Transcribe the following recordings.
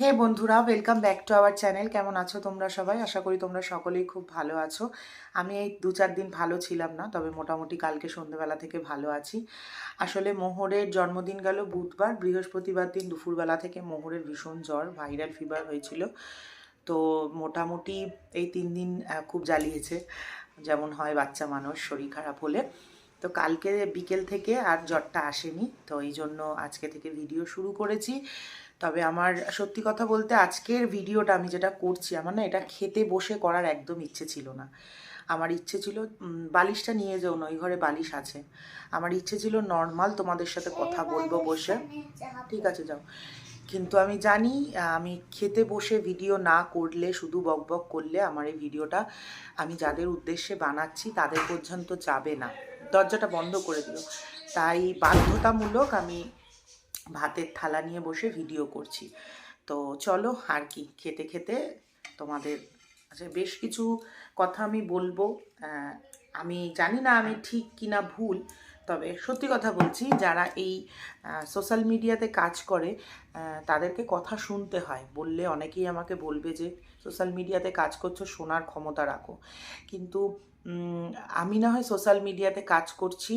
হে বন্ধুরা welcome back to our channel কেমন আছো তোমরা সবাই? আশা করি তোমরা সকলেই খুব ভালো আছো। আমি এই দু চার দিন ভালো ছিলাম না, তবে মোটামুটি কালকে সন্ধ্যেবেলা থেকে ভালো আছি। আসলে মোহরের জন্মদিন গেল বুধবার, বৃহস্পতিবার দিন দুপুরবেলা থেকে মোহরের ভীষণ জ্বর ভাইরাল ফিভার হয়েছিল। তো মোটামুটি এই তিন দিন খুব জ্বালিয়েছে। যেমন হয় বাচ্চা মানুষ, শরীর খারাপ হলে। তো কালকে বিকেল থেকে আর জ্বরটা আসেনি। তো এই জন্য আজকে থেকে ভিডিও শুরু করেছি। তবে আমার সত্যি কথা বলতে আজকের ভিডিওটা আমি যেটা করছি, আমার না এটা খেতে বসে করার একদম ইচ্ছে ছিল না। আমার ইচ্ছে ছিল বালিশটা নিয়ে যাও না, ওই ঘরে বালিশ আছে। আমার ইচ্ছে ছিল নর্মাল তোমাদের সাথে কথা বলব বসে। ঠিক আছে, যাও। কিন্তু আমি জানি, আমি খেতে বসে ভিডিও না করলে, শুধু বক বক করলে আমার এই ভিডিওটা আমি যাদের উদ্দেশ্যে বানাচ্ছি, তাদের পর্যন্ত যাবে না। দরজাটা বন্ধ করে দিও। তাই বাধ্যতামূলক আমি ভাতের থালা নিয়ে বসে ভিডিও করছি। তো চলো আর কি, খেতে খেতে তোমাদের আচ্ছা বেশ কিছু কথা আমি বলব। আমি জানি না আমি ঠিক কিনা ভুল, তবে সত্যি কথা বলছি, যারা এই সোশ্যাল মিডিয়াতে কাজ করে তাদেরকে কথা শুনতে হয়। বললে অনেকেই আমাকে বলবে যে সোশ্যাল মিডিয়াতে কাজ করছ, শোনার ক্ষমতা রাখো। কিন্তু আমি না হয় সোশ্যাল মিডিয়াতে কাজ করছি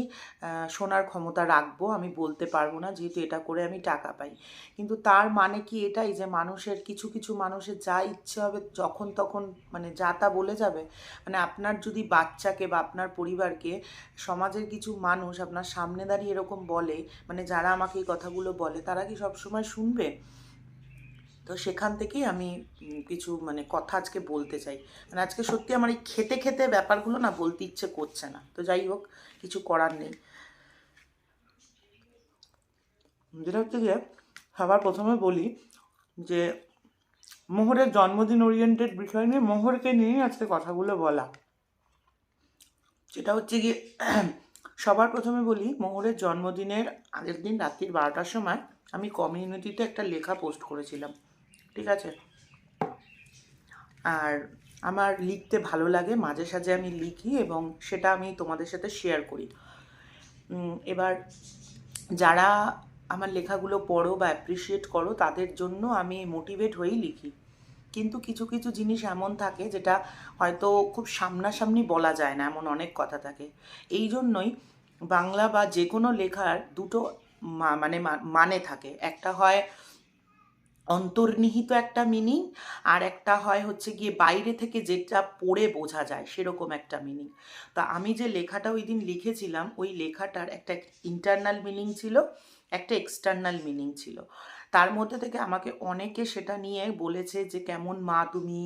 শোনার ক্ষমতা রাখব, আমি বলতে পারব না, যেহেতু এটা করে আমি টাকা পাই। কিন্তু তার মানে কি এটাই যে মানুষের, কিছু কিছু মানুষের যা ইচ্ছে হবে যখন তখন মানে যা তা বলে যাবে মানে আপনার যদি বাচ্চাকে বা আপনার পরিবারকে, সমাজের কিছু মানুষ আপনার সামনে দাঁড়িয়ে এরকম বলে মানে যারা আমাকে এই কথাগুলো বলে, তারা কি সবসময় শুনবে? তো সেখান থেকেই আমি কিছু মানে কথা আজকে বলতে চাই। মানে আজকে সত্যি আমার এই খেতে খেতে ব্যাপারগুলো না বলতে ইচ্ছে করছে না। তো যাই হোক, কিছু করার নেই। যেটা হচ্ছে গিয়ে সবার প্রথমে বলি যে, মোহরের জন্মদিন ওরিয়েন্টেড বিষয় নিয়ে মোহরকে নিয়েই আজকে কথাগুলো বলা। যেটা হচ্ছে গিয়ে, সবার প্রথমে বলি, মোহরের জন্মদিনের আগের দিন রাত্রির বারোটার সময় আমি কমিউনিটিতে একটা লেখা পোস্ট করেছিলাম। ঠিক আছে? আর আমার লিখতে ভালো লাগে, মাঝে সাঝে আমি লিখি এবং সেটা আমি তোমাদের সাথে শেয়ার করি। এবার যারা আমার লেখাগুলো পড়ো বা অ্যাপ্রিসিয়েট করো, তাদের জন্য আমি মোটিভেট হয়েই লিখি। কিন্তু কিছু কিছু জিনিস এমন থাকে যেটা হয়তো খুব সামনাসামনি বলা যায় না, এমন অনেক কথা থাকে। এই জন্যই বাংলা বা যে কোনো লেখার দুটো মানে মানে থাকে। একটা হয় অন্তর্নিহিত একটা মিনিং আর একটা হয় হচ্ছে গিয়ে বাইরে থেকে যেটা পড়ে বোঝা যায়, সেরকম একটা মিনিং তা আমি যে লেখাটা ওই দিন লিখেছিলাম, ওই লেখাটার একটা ইন্টারনাল মিনিং ছিল, একটা এক্সটার্নাল মিনিং ছিল। তার মধ্যে থেকে আমাকে অনেকে সেটা নিয়ে বলেছে যে, কেমন মা তুমি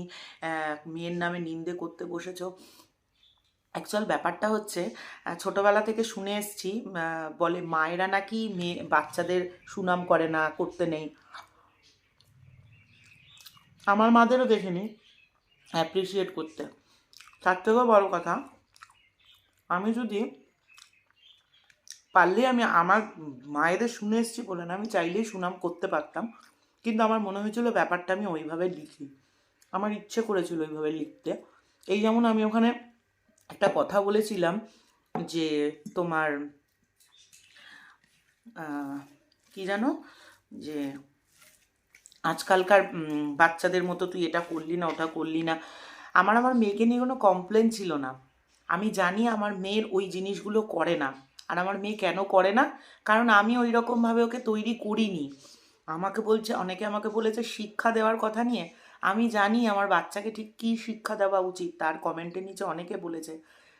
মেয়ের নামে নিন্দে করতে বসেছো? অ্যাকচুয়াল ব্যাপারটা হচ্ছে ছোটবেলা থেকে শুনে এসছি বলে মায়েরা নাকি মেয়ে, বাচ্চাদের সুনাম করে না, করতে নেই। আমার মাদেরও দেখিনি অ্যাপ্রিসিয়েট করতে। তার থেকেও বড় কথা, আমি যদি পারলে আমি আমার মায়েদের শুনে এসেছি বলে না, আমি চাইলেই সুনাম করতে পারতাম, কিন্তু আমার মনে হয়েছিল ব্যাপারটা আমি ওইভাবে লিখি আমার ইচ্ছে করেছিল ওইভাবে লিখতে। এই যেমন আমি ওখানে একটা কথা বলেছিলাম যে তোমার কি জানো? যে আজকালকার বাচ্চাদের মতো তুই এটা করলি না, ওটা করলি না। আমার আমার মেয়েকে নিয়ে কোনো কমপ্লেন ছিল না। আমি জানি আমার মেয়ের ওই জিনিসগুলো করে না। আর আমার মেয়ে কেন করে না? কারণ আমি ওই রকমভাবে ওকে তৈরি করিনি। আমাকে বলছে, অনেকে আমাকে বলেছে, শিক্ষা দেওয়ার কথা নিয়ে? আমি জানি আমার বাচ্চাকে ঠিক কী শিক্ষা দেওয়া উচিত। তার কমেন্টের নিচে অনেকে বলেছে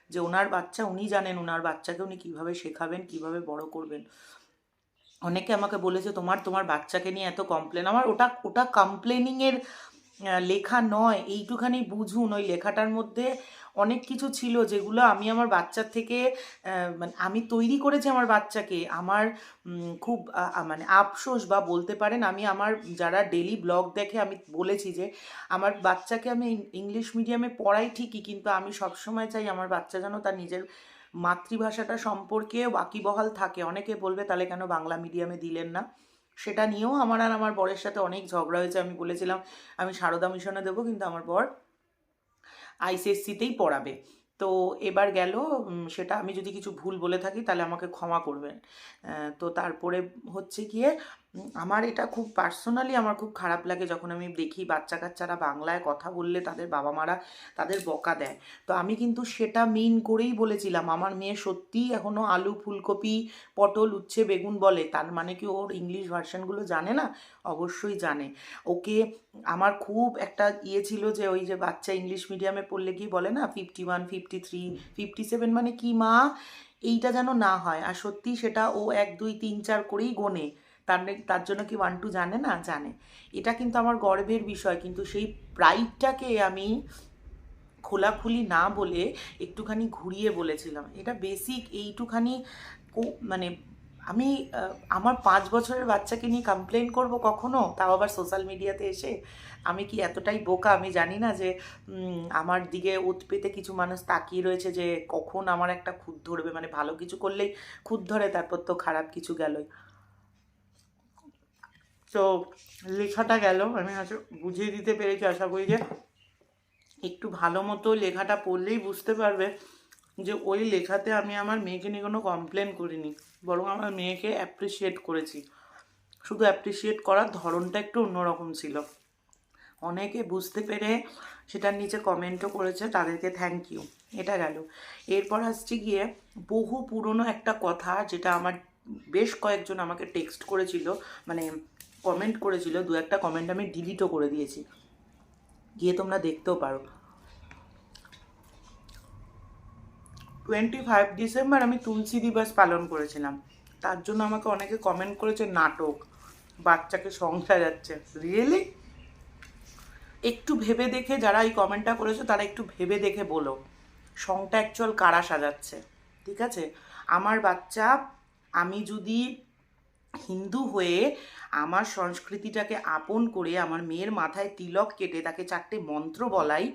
যে, ওনার বাচ্চা, উনি জানেন ওনার বাচ্চাকে উনি কীভাবে শেখাবেন, কীভাবে বড় করবেন। অনেকে আমাকে বলেছে, তোমার তোমার বাচ্চাকে নিয়ে এত কমপ্লেন আমার ওটা ওটা কমপ্লেনিংয়ের লেখা নয়। এইটুখানি বুঝুন, ওই লেখাটার মধ্যে অনেক কিছু ছিল যেগুলো আমি আমার বাচ্চার থেকে মানে আমি তৈরি করেছি আমার বাচ্চাকে। আমার খুব মানে আফসোস বা বলতে পারেন, আমি আমার যারা ডেলি ব্লগ দেখে আমি বলেছি যে, আমার বাচ্চাকে আমি ইংলিশ মিডিয়ামে পড়াই ঠিকই, কিন্তু আমি সবসময় চাই আমার বাচ্চা যেন তার নিজের মাতৃভাষাটা সম্পর্কে ওয়াকিবহাল থাকে। অনেকে বলবে, তাহলে কেন বাংলা মিডিয়ামে দিলেন না? সেটা নিয়েও আমার আর আমার বরের সাথে অনেক ঝগড়া হয়েছে। আমি বলেছিলাম, আমি সারদা মিশনে দেবো, কিন্তু আমার বর আইসিএসসিতেই পড়াবে। তো এবার গেল সেটা আমি যদি কিছু ভুল বলে থাকি, তাহলে আমাকে ক্ষমা করবেন। তো তারপরে হচ্ছে গিয়ে আমার এটা খুব পার্সোনালি আমার খুব খারাপ লাগে যখন আমি দেখি বাচ্চা কাচ্চারা বাংলায় কথা বললে তাদের বাবা মারা তাদের বকা দেয়। তো আমি কিন্তু সেটা মিন করেই বলেছিলাম, আমার মেয়ে সত্যিই এখনও আলু, ফুলকপি, পটল, উচ্ছে, বেগুন বলে, তার মানে কি ওর ইংলিশ ভার্সানগুলো জানে না? অবশ্যই জানে। ওকে আমার খুব একটা ইয়ে ছিল যে ওই যে বাচ্চা ইংলিশ মিডিয়ামে পড়লে কি বলে না fifty one fifty three fifty seven মানে কি মা? এইটা যেন না হয়। আর সত্যি সেটা ও এক, দুই, তিন, চার করেই গোনে। তার তার জন্য কি ওয়ান টু জানে না? জানে। এটা কিন্তু আমার গর্বের বিষয়, কিন্তু সেই প্রাইডটাকে আমি খোলাখুলি না বলে একটুখানি ঘুরিয়ে বলেছিলাম। এটা বেসিক এইটুখানি মানে আমি আমার পাঁচ বছরের বাচ্চাকে নিয়ে কমপ্লেন করব কখনো? তাও আবার সোশ্যাল মিডিয়াতে এসে? আমি কি এতটাই বোকা? আমি জানি না যে আমার দিকে ওত পেতে কিছু মানুষ তাকিয়ে রয়েছে যে কখন আমার একটা খুদ ধরবে। মানে ভালো কিছু করলেই খুদ ধরে, তারপর তো খারাপ কিছু গেলই। তো লেখাটা গেল। আমি বুঝিয়ে দিতে পেরেছি আশা করি যে একটু ভালো মতো লেখাটা পড়লেই বুঝতে পারবে যে ওই লেখাতে আমি আমার মেয়েকে নিয়ে কোনো কমপ্লেন করিনি, বরং আমার মেয়েকে অ্যাপ্রিসিয়েট করেছি। শুধু অ্যাপ্রিসিয়েট করার ধরনটা একটু অন্যরকম ছিল। অনেকে বুঝতে পেরে সেটার নিচে কমেন্টও করেছে, তাদেরকে থ্যাংক ইউ এটা গেল। এরপর আসছে গিয়ে বহু পুরনো একটা কথা, যেটা আমার বেশ কয়েকজন আমাকে টেক্সট করেছিল মানে কমেন্ট করেছিল, দু একটা কমেন্ট আমি ডিলিটও করে দিয়েছি। গিয়ে তোমরা দেখতেও পারো। টোয়েন্টি ফাইভ ডিসেম্বর আমি তুলসী দিবস পালন করেছিলাম। তার জন্য আমাকে অনেকে কমেন্ট করেছে, নাটক, বাচ্চাকে সং সাজাচ্ছে রিয়েলি একটু ভেবে দেখে যারা এই কমেন্টটা করেছে, তারা একটু ভেবে দেখে বলো সংটা অ্যাকচুয়াল কারা সাজাচ্ছে? ঠিক আছে? আমার বাচ্চা, আমি যদি হিন্দু হয়ে আমার সংস্কৃতিটাকে আপন করে আমার মেয়ের মাথায় তিলক কেটে তাকে চারটে মন্ত্র বলাই,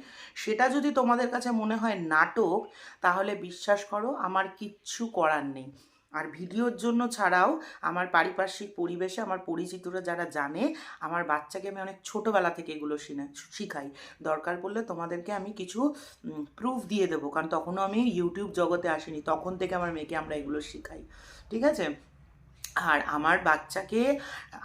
সেটা যদি তোমাদের কাছে মনে হয় নাটক, তাহলে বিশ্বাস করো আমার কিচ্ছু করার নেই। আর ভিডিওর জন্য ছাড়াও আমার পারিপার্শ্বিক পরিবেশে আমার পরিচিতরা যারা জানে, আমার বাচ্চাকে আমি অনেক ছোটোবেলা থেকে এগুলো শিখাই। দরকার পড়লে তোমাদেরকে আমি কিছু প্রুফ দিয়ে দেবো। কারণ তখনও আমি ইউটিউব জগতে আসিনি, তখন থেকে আমার মেয়েকে আমরা এগুলো শিখাই। ঠিক আছে? আর আমার বাচ্চাকে,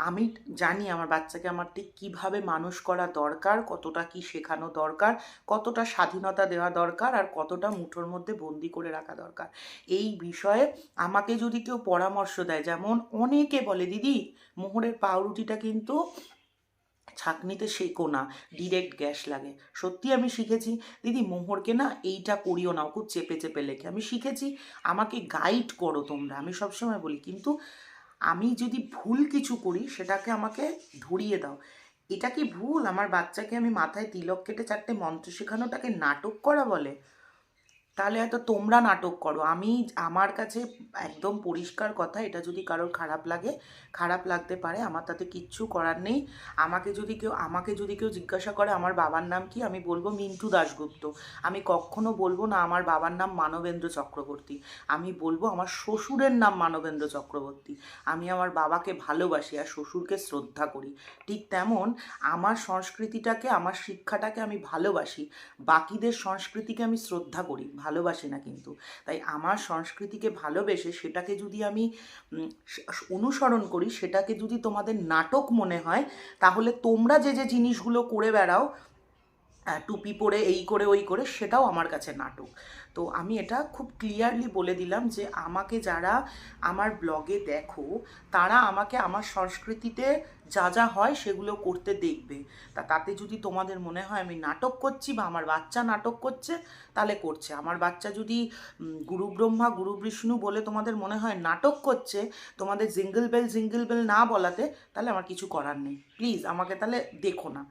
আমি জানি আমার বাচ্চাকে আমার ঠিক কীভাবে মানুষ করা দরকার, কতটা কি শেখানো দরকার, কতটা স্বাধীনতা দেওয়া দরকার আর কতটা মুঠোর মধ্যে বন্দি করে রাখা দরকার। এই বিষয়ে আমাকে যদি কেউ পরামর্শ দেয়, যেমন অনেকে বলে, দিদি, মোহরের পাউরুটিটা কিন্তু ছাঁকনিতে শেকো না, ডিরেক্ট গ্যাস লাগে। সত্যি আমি শিখেছি, দিদি, মোহরকে না এইটা করিও না খুব চেপে চেপে লেখে। আমি শিখেছি, আমাকে গাইড করো তোমরা। আমি সবসময় বলি, কিন্তু আমি যদি ভুল কিছু করি, সেটাকে আমাকে ধরিয়ে দাও। এটা কি ভুল? আমার বাচ্চাকে আমি মাথায় তিলক কেটে চারটে মন্ত্র শেখানোটাকে নাটক করা বলে? তাহলে হয়তো তোমরা নাটক করো। আমি আমার কাছে একদম পরিষ্কার কথা, এটা যদি কারোর খারাপ লাগে, খারাপ লাগতে পারে, আমার তাতে কিচ্ছু করার নেই। আমাকে যদি কেউ, আমাকে যদি কেউ জিজ্ঞাসা করে, আমার বাবার নাম কি, আমি বলব মিন্টু দাশগুপ্ত। আমি কখনো বলব না, আমার বাবার নাম মানবেন্দ্র চক্রবর্তী। আমি বলব আমার শ্বশুরের নাম মানবেন্দ্র চক্রবর্তী। আমি আমার বাবাকে ভালোবাসি আর শ্বশুরকে শ্রদ্ধা করি। ঠিক তেমন আমার সংস্কৃতিটাকে, আমার শিক্ষাটাকে আমি ভালোবাসি। বাকিদের সংস্কৃতিকে আমি শ্রদ্ধা করি। ভালোবাসি না কিন্তু। তাই আমার সংস্কৃতিকে ভালোবেসে সেটাকে যদি আমি অনুসরণ করি, সেটাকে যদি তোমাদের নাটক মনে হয়, তাহলে তোমরা যে যে জিনিসগুলো করে বেড়াও টুপি পরে এই করে, ওই করে, সেটাও আমার কাছে নাটক। তো আমি এটা খুব ক্লিয়ারলি বলে দিলাম যে আমাকে যারা আমার ব্লগে দেখো, তারা আমাকে আমার সংস্কৃতিতে যা যা হয় সেগুলো করতে দেখবে। তা তাতে যদি তোমাদের মনে হয় আমি নাটক করছি বা আমার বাচ্চা নাটক করছে, তাহলে করছে। আমার বাচ্চা যদি গুরু ব্রহ্মা, গুরু বিষ্ণু বলে তোমাদের মনে হয় নাটক করছে, তোমাদের জিঙ্গল বেল জিঙ্গল বেল না বলাতে, তাহলে আমার কিছু করার নেই। প্লিজ আমাকে তাহলে দেখো না।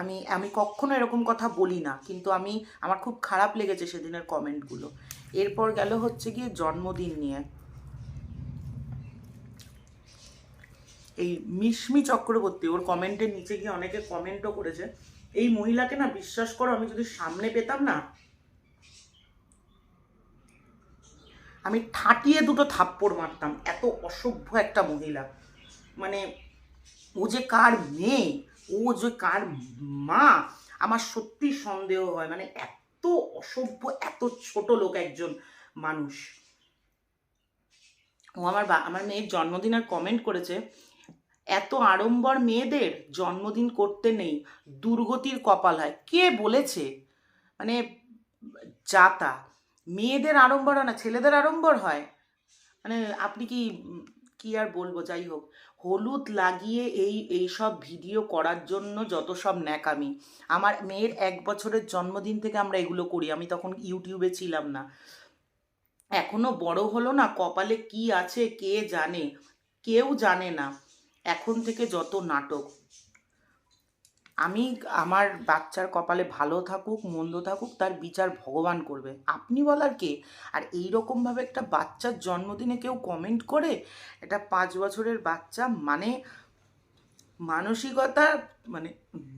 আমি আমি কখনো এরকম কথা বলি না, কিন্তু আমি, আমার খুব খারাপ লেগেছে সেদিনের কমেন্টগুলো এরপর গেল হচ্ছে গিয়ে জন্মদিন নিয়ে। এই মিশমি চক্রবর্তী, ওর কমেন্টের নিচে গিয়ে অনেকে কমেন্টও করেছে। এই মহিলাকে না বিশ্বাস করো, আমি যদি সামনে পেতাম না, আমি ঠাটিয়ে দুটো থাপ্পড় মারতাম। এত অসভ্য একটা মহিলা। মানে ও যে কার মেয়ে ও যে কার মা, আমার সত্যি সন্দেহ হয়। মানে এত অসভ্য, এত ছোট লোক একজন মানুষ। ও আমার আমার মেয়ের জন্মদিন আর কমেন্ট করেছে, এত আড়ম্বর মেয়েদের জন্মদিন করতে নেই, দুর্গতির কপাল হয়। কে বলেছে? মানে যাতা মেয়েদের আড়ম্বর হয় না, ছেলেদের আড়ম্বর হয়। মানে আপনি কি কি আর বলব? যাই হোক। হলুদ লাগিয়ে এই এই সব ভিডিও করার জন্য যত সব ন্যাক আমি আমার মেয়ের এক বছরের জন্মদিন থেকে আমরা এগুলো করি, আমি তখন ইউটিউবে ছিলাম না। এখনও বড় হলো না, কপালে কি আছে কে জানে, কেউ জানে না। এখন থেকে যত নাটক আমি আমার বাচ্চার কপালে ভালো থাকুক, মন্দ থাকুক, তার বিচার ভগবান করবে। আপনি বলার কে? আর এই রকমভাবে একটা বাচ্চার জন্মদিনে কেউ কমেন্ট করে? এটা পাঁচ বছরের বাচ্চা মানে মানসিকতা মানে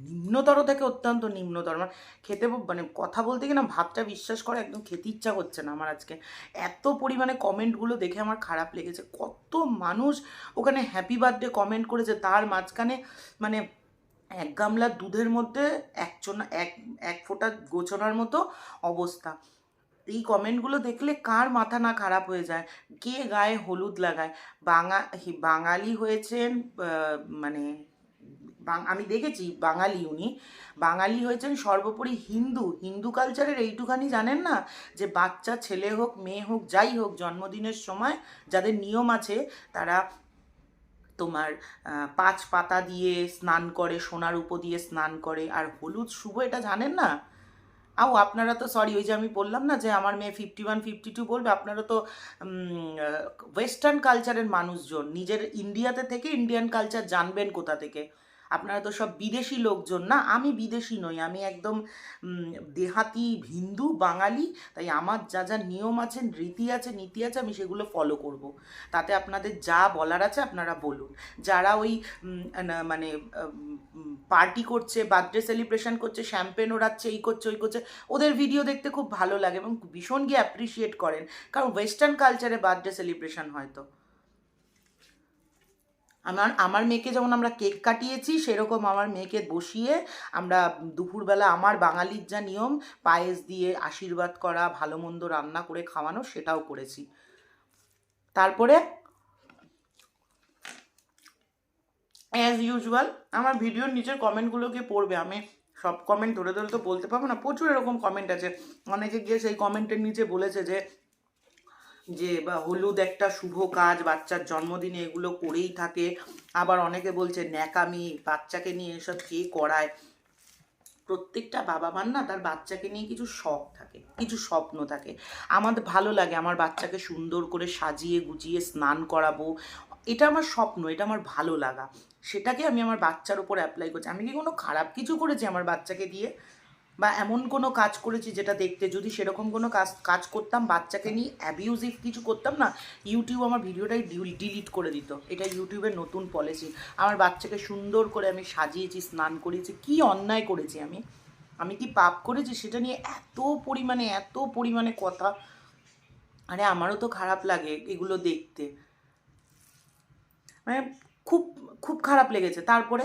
নিম্নতর থেকে অত্যন্ত নিম্নতর। মানে খেতে মানে কথা বলতে গিয়ে না ভাবটা বিশ্বাস করে একদম খেতে ইচ্ছা করছে না আমার আজকে। এত পরিমাণে কমেন্টগুলো দেখে আমার খারাপ লেগেছে। কত মানুষ ওখানে হ্যাপি বার্থডে কমেন্ট করেছে। তার মাঝখানে মানে এক গামলা দুধের মধ্যে এক এক এক ফোঁটা গোছনার মতো অবস্থা। এই কমেন্টগুলো দেখলে কার মাথা না খারাপ হয়ে যায়? কে গায়ে হলুদ লাগায়? বাঙা বাঙালি হয়েছেন মানে আমি দেখেছি বাঙালি উনি। বাঙালি হয়েছেন সর্বোপরি হিন্দু। হিন্দু কালচারের এইটুখানি জানেন না? যে বাচ্চা, ছেলে হোক, মেয়ে হোক, যাই হোক, জন্মদিনের সময় যাদের নিয়ম আছে, তারা তোমার পাঁচ পাতা দিয়ে স্নান করে, সোনার উপ দিয়ে স্নান করে, আর হলুদ শুভ এটা জানেন না? আও আপনারা তো সরি ওই যে আমি বললাম না যে আমার মেয়ে ফিফটি ওয়ান ফিফটি টু বলবে, আপনারা তো ওয়েস্টার্ন কালচারের মানুষজন, নিজের ইন্ডিয়াতে থেকে ইন্ডিয়ান কালচার জানবেন কোথা থেকে? আপনারা তো সব বিদেশি লোকজন না? আমি বিদেশি নই, আমি একদম দেহাতি হিন্দু, বাঙালি, তাই আমার যা যা নিয়ম আছে, রীতি আছে, নীতি আছে, আমি সেগুলো ফলো করব। তাতে আপনাদের যা বলার আছে আপনারা বলুন। যারা ওই মানে পার্টি করছে বার্থডে সেলিব্রেশন করছে শ্যাম্পেন ওড়াচ্ছে, এই করছে, ওই করছে, ওদের ভিডিও দেখতে খুব ভালো লাগে এবং ভীষণ গিয়ে অ্যাপ্রিসিয়েট করেন। কারণ ওয়েস্টার্ন কালচারে বার্থডে সেলিব্রেশন হয়তো আমার আমার মেয়েকে যেমন আমরা কেক কাটিয়েছি, সেরকম আমার মেয়েকে বসিয়ে আমরা দুপুরবেলা আমার বাঙালির যা নিয়ম, পায়েস দিয়ে আশীর্বাদ করা, ভালো মন্দ রান্না করে খাওয়ানো, সেটাও করেছি। তারপরে অ্যাজ ইউজুয়াল আমার ভিডিওর নিচের কমেন্টগুলো গিয়ে পড়বে? আমি সব কমেন্ট ধরে ধরে তো বলতে পারব না, প্রচুর এরকম কমেন্ট আছে। অনেকে গিয়ে সেই কমেন্টের নিচে বলেছে যে যে বা হলুদ একটা শুভ কাজ, বাচ্চার জন্মদিনে এগুলো করেই থাকে। আবার অনেকে বলছে, ন্যাকামি, বাচ্চাকে নিয়ে এসব কে করায়? প্রত্যেকটা বাবা মার না তার বাচ্চাকে নিয়ে কিছু শখ থাকে, কিছু স্বপ্ন থাকে। আমাদের ভালো লাগে আমার বাচ্চাকে সুন্দর করে সাজিয়ে গুজিয়ে স্নান করাবো। এটা আমার স্বপ্ন, এটা আমার ভালো লাগা। সেটাকে আমি আমার বাচ্চার উপর অ্যাপ্লাই করছি। আমি কি কোনো খারাপ কিছু করেছি আমার বাচ্চাকে দিয়ে? বা এমন কোনো কাজ করেছি যেটা দেখতে যদি সেরকম কোনো কাজ কাজ করতাম, বাচ্চাকে নিয়ে অ্যাবিউজিভ কিছু করতাম না ইউটিউব আমার ভিডিওটাই ডিলিট করে দিত। এটা ইউটিউবের নতুন পলিসি আমার বাচ্চাকে সুন্দর করে আমি সাজিয়েছি, স্নান করিয়েছি, কি অন্যায় করেছি আমি? আমি কি পাপ করেছি? সেটা নিয়ে এত পরিমাণে এত পরিমাণে কথা। আরে আমারও তো খারাপ লাগে এগুলো দেখতে। মানে খুব খুব খারাপ লেগেছে। তারপরে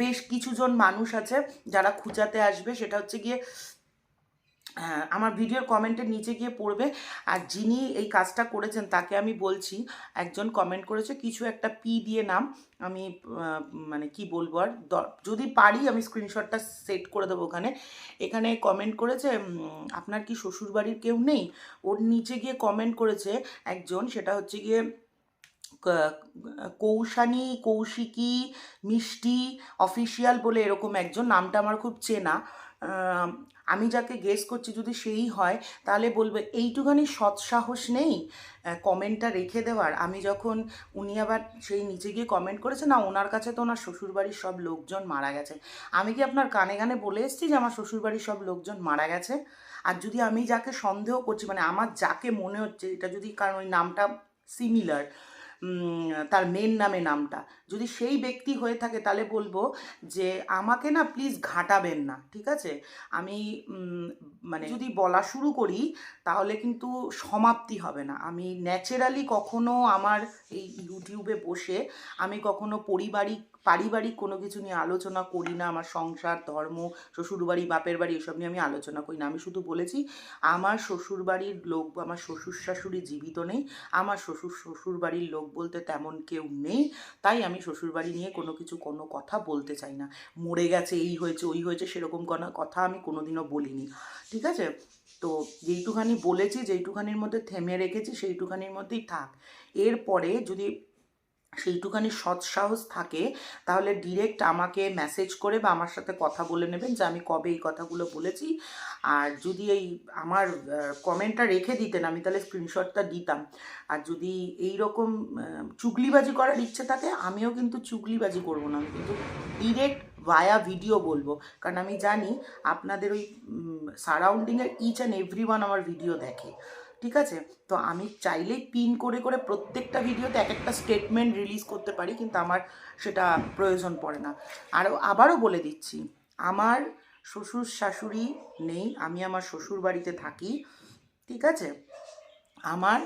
বেশ কিছুজন মানুষ আছে যারা খুঁচাতে আসবে। সেটা হচ্ছে গিয়ে হ্যাঁ, আমার ভিডিওর কমেন্টের নিচে গিয়ে পড়বে। আর যিনি এই কাজটা করেছেন তাকে আমি বলছি একজন কমেন্ট করেছে কিছু একটা পি দিয়ে নাম আমি মানে কি বলব আর যদি পারি আমি স্ক্রিনশটটা সেট করে দেবো ওখানে। এখানে কমেন্ট করেছে আপনার কি শ্বশুরবাড়ির কেউ নেই? ওর নিচে গিয়ে কমেন্ট করেছে একজন সেটা হচ্ছে গিয়ে কৌশানী, কৌশিকী, মিষ্টি অফিসিয়াল বলে এরকম একজন, নামটা আমার খুব চেনা। আমি যাকে গেস করছি যদি সেই হয়, তাহলে বলবে, এইটুখানি সৎসাহস নেই কমেন্টটা রেখে দেওয়ার। আমি যখন, উনি আবার সেই নিচে গিয়ে কমেন্ট করেছে, না, ওনার কাছে তো ওনার শ্বশুরবাড়ির সব লোকজন মারা গেছে। আমি কি আপনার কানে কানে বলে এসেছি যে, আমার শ্বশুরবাড়ির সব লোকজন মারা গেছে? আর যদি আমি যাকে সন্দেহ করছি মানে আমার যাকে মনে হচ্ছে, এটা যদি কারণ ওই নামটা সিমিলার তার মেন নামে নামটা। যদি সেই ব্যক্তি হয়ে থাকে, তাহলে বলব যে, আমাকে না প্লিজ ঘাটাবেন না, ঠিক আছে? আমি মানে যদি বলা শুরু করি, তাহলে কিন্তু সমাপ্তি হবে না। আমি ন্যাচারালি কখনো আমার এই ইউটিউবে বসে, আমি কখনো পারিবারিক পারিবারিক কোনো কিছু নিয়ে আলোচনা করি না, আমার সংসার, ধর্ম, শ্বশুরবাড়ি, বাপের বাড়ি, এসব নিয়ে আমি আলোচনা করি না। আমি শুধু বলেছি, আমার শ্বশুরবাড়ির লোক, আমার শ্বশুর শাশুড়ি জীবিত নেই, আমার শ্বশুর শ্বশুরবাড়ির লোক বলতে তেমন কেউ নেই, তাই আমি শ্বশুরবাড়ি নিয়ে কোনো কিছু, কোনো কথা বলতে চাই না। মরে গেছে, এই হয়েছে, ওই হয়েছে, সেরকম কোনো কথা আমি কোনোদিনও বলিনি। ঠিক আছে? তো যেইটুখানি বলেছি, যেইটুখানির মধ্যে থেমে রেখেছি, সেইটুখানির মধ্যেই থাক। এরপরে যদি সেইটুখানি সৎসাহস থাকে, তাহলে ডিরেক্ট আমাকে মেসেজ করে বা আমার সাথে কথা বলে নেবেন যে আমি কবে এই কথাগুলো বলেছি। আর যদি এই আমার কমেন্টটা রেখে দিতেন, আমি তাহলে স্ক্রিনশটটা দিতাম। আর যদি এই রকম চুগলিবাজি করার ইচ্ছে থাকে, আমিও কিন্তু চুগলিবাজি করব না। আমি কিন্তু ডিরেক্ট ভায়া ভিডিও বলব। কারণ আমি জানি আপনাদের ওই সারাউন্ডিংয়ের ইচ অ্যান্ড এভরি ওয়ান আমার ভিডিও দেখে। ঠিক আছে? তো আমি চাইলেই পিন করে করে প্রত্যেকটা ভিডিওতে এক একটা স্টেটমেন্ট রিলিজ করতে পারি, কিন্তু আমার সেটা প্রয়োজন পড়ে না। আর আবারও বলে দিচ্ছি, আমার শ্বশুর শাশুড়ি নেই, আমি আমার শ্বশুর বাড়িতে থাকি, ঠিক আছে? আমার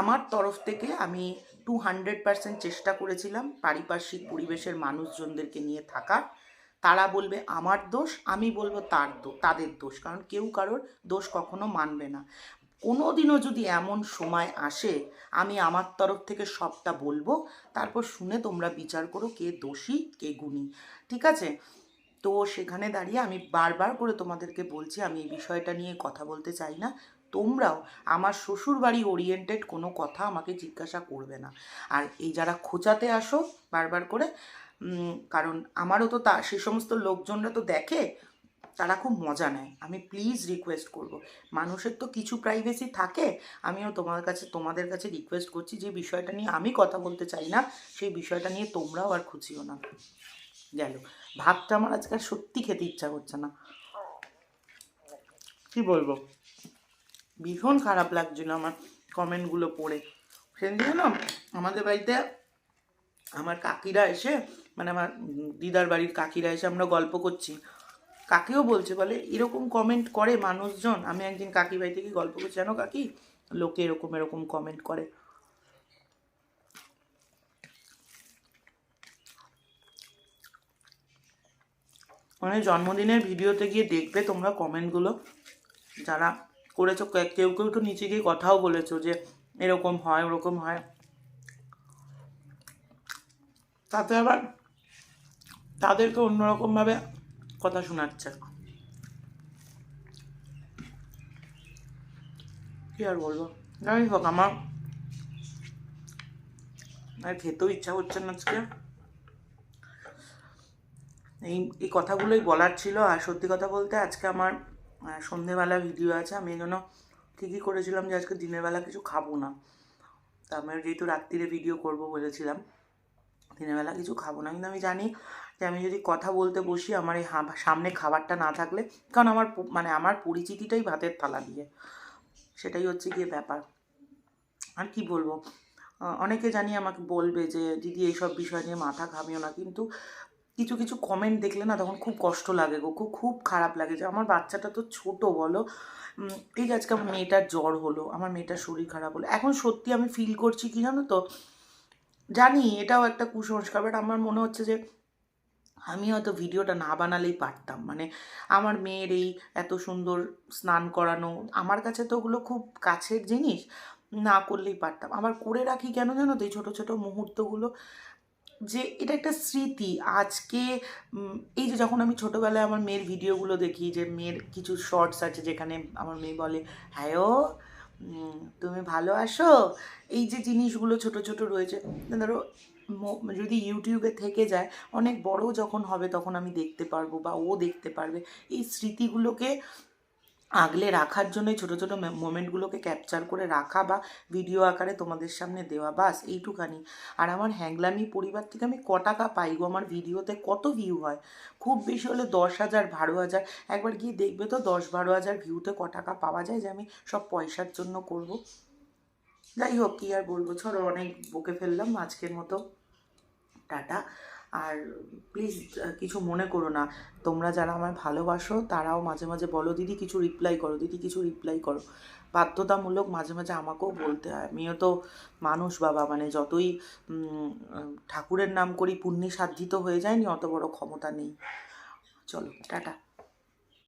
আমার তরফ থেকে আমি টু হান্ড্রেড চেষ্টা করেছিলাম পারিপার্শ্বিক পরিবেশের মানুষজনদেরকে নিয়ে থাকার। তারা বলবে, আমার দোষ, আমি বলব তার দোষ তাদের দোষ। কারণ কেউ কারোর দোষ কখনো মানবে না। কোনো দিনও যদি এমন সময় আসে, আমি আমার তরফ থেকে সবটা বলব, তারপর শুনে তোমরা বিচার করো কে দোষী, কে গুণী, ঠিক আছে? তো সেখানে দাঁড়িয়ে আমি বারবার করে তোমাদেরকে বলছি, আমি এই বিষয়টা নিয়ে কথা বলতে চাই না। তোমরাও আমার শ্বশুর বাড়ি ওরিয়েন্টেড কোনো কথা আমাকে জিজ্ঞাসা করবে না। আর এই যারা খোঁচাতে আসো, বারবার করে কারণ আমারও তো তা, সে সমস্ত লোকজনরা তো দেখে তারা খুব মজা নেয়। আমি প্লিজ রিকোয়েস্ট করব। মানুষের তো কিছু প্রাইভেসি থাকে। আমিও তোমার কাছে, তোমাদের কাছে রিকোয়েস্ট করছি যে বিষয়টা নিয়ে আমি কথা বলতে চাই না, সেই বিষয়টা নিয়ে তোমরাও আর খুঁজিও না। গেল। ভাতটা আমার আজকে আর সত্যি খেতে ইচ্ছা করছে না। কি বলব? ভীষণ খারাপ লাগছিল আমার কমেন্টগুলো পড়ে। সেদিন না আমাদের বাড়িতে আমার কাকিরা এসে মানে আমার দিদার বাড়ির কাকিরা এসে আমরা গল্প করছি। কাকিও বলছে, বলে, এরকম কমেন্ট করে মানুষজন। আমি একদিন কাকি বাড়ি থেকে গল্প করছি, জানো কাকি, লোকে এরকম এরকম কমেন্ট করে। মানে জন্মদিনের ভিডিওতে গিয়ে দেখবে তোমরা কমেন্টগুলো যারা করেছ কেউ কেউ তো নিচে গিয়ে কথাও বলেছ যে, এরকম হয়, ওরকম হয়। তাতে আবার তাদেরকে অন্যরকমভাবে কথা শোনাচ্ছে কি আর বলব? যাই হোক, আমার আর খেতেও ইচ্ছা হচ্ছে না আজকে। এই এই কথাগুলোই বলার ছিল, আর সত্যি কথা বলতে আজকে আমার সন্ধেবেলা ভিডিও আছে, আমি এই জন্য ঠিকই করেছিলাম যে আজকে দিনের বেলা কিছু খাব না। তা আমি যেহেতু রাত্রিরে ভিডিও করব বলেছিলাম। দিনের বেলা কিছু খাব না। কিন্তু আমি জানি যে আমি যদি কথা বলতে বসি আমার এই সামনে খাবারটা না থাকলে, কারণ আমার মানে আমার পরিচিতিটাই ভাতের থালা দিয়ে। সেটাই হচ্ছে গিয়ে ব্যাপার। আর কি বলব? অনেকে জানি আমাকে বলবে যে, দিদি, এইসব বিষয় নিয়ে মাথা ঘামিও না। কিন্তু কিছু কিছু কমেন্ট দেখলে না তখন খুব কষ্ট লাগে গো। খুব খুব খারাপ লাগে যে, আমার বাচ্চাটা তো ছোট, বলো? এই আজকে আমার মেয়েটার জ্বর হলো, আমার মেয়েটার শরীর খারাপ হলো। এখন সত্যি আমি ফিল করছি কি জানো তো? জানি এটাও একটা কুসংস্কার বাট আমার মনে হচ্ছে যে আমি হয়তো ভিডিওটা না বানালেই পারতাম। মানে আমার মেয়ের এই এত সুন্দর স্নান করানো, আমার কাছে তো ওগুলো খুব কাছের জিনিস, না করলেই পারতাম। আবার করে রাখি কেন জানো তো এই ছোটো ছোটো মুহূর্তগুলো? যে এটা একটা স্মৃতি। আজকে এই যে যখন আমি ছোটোবেলায় আমার মেয়ের ভিডিওগুলো দেখি, যে মেয়ের কিছু শর্টস আছে যেখানে আমার মেয়ে বলে হ্যাঁ তুমি ভালো আসো এই যে জিনিসগুলো ছোট ছোট রয়েছে, ধরো যদি ইউটিউবে থেকে যায়, অনেক বড় যখন হবে তখন আমি দেখতে পারব বা ও দেখতে পারবে। এই স্মৃতিগুলোকে আগলে রাখার জন্যই ছোটো ছোটো মোমেন্টগুলোকে ক্যাপচার করে রাখা বা ভিডিও আকারে তোমাদের সামনে দেওয়া। বাস, এইটুখানি। আর আমার হ্যাংলামি পরিবার থেকে আমি ক টাকা পাই গো? আমার ভিডিওতে কত ভিউ হয়? খুব বেশি হলে দশ হাজার, বারো হাজার। একবার গিয়ে দেখবে তো দশ, বারো হাজার ভিউতে ক টাকা পাওয়া যায় যে আমি সব পয়সার জন্য করব। যাই হোক, কী আর বলব? ছড়ো অনেক বকে ফেললাম। আজকের মতো। টাটা। আর প্লিজ কিছু মনে করো না। তোমরা যারা আমায় ভালোবাসো, তারাও মাঝে মাঝে বলো, দিদি, কিছু রিপ্লাই করো, দিদি, কিছু রিপ্লাই করো। বাধ্যতামূলক মাঝে মাঝে আমাকেও বলতে হয়। আমিও তো মানুষ বাবা মানে যতই ঠাকুরের নাম করি, পুণ্যে সাধিত হয়ে যায়নি, অত বড় ক্ষমতা নেই। চলো, টাটা।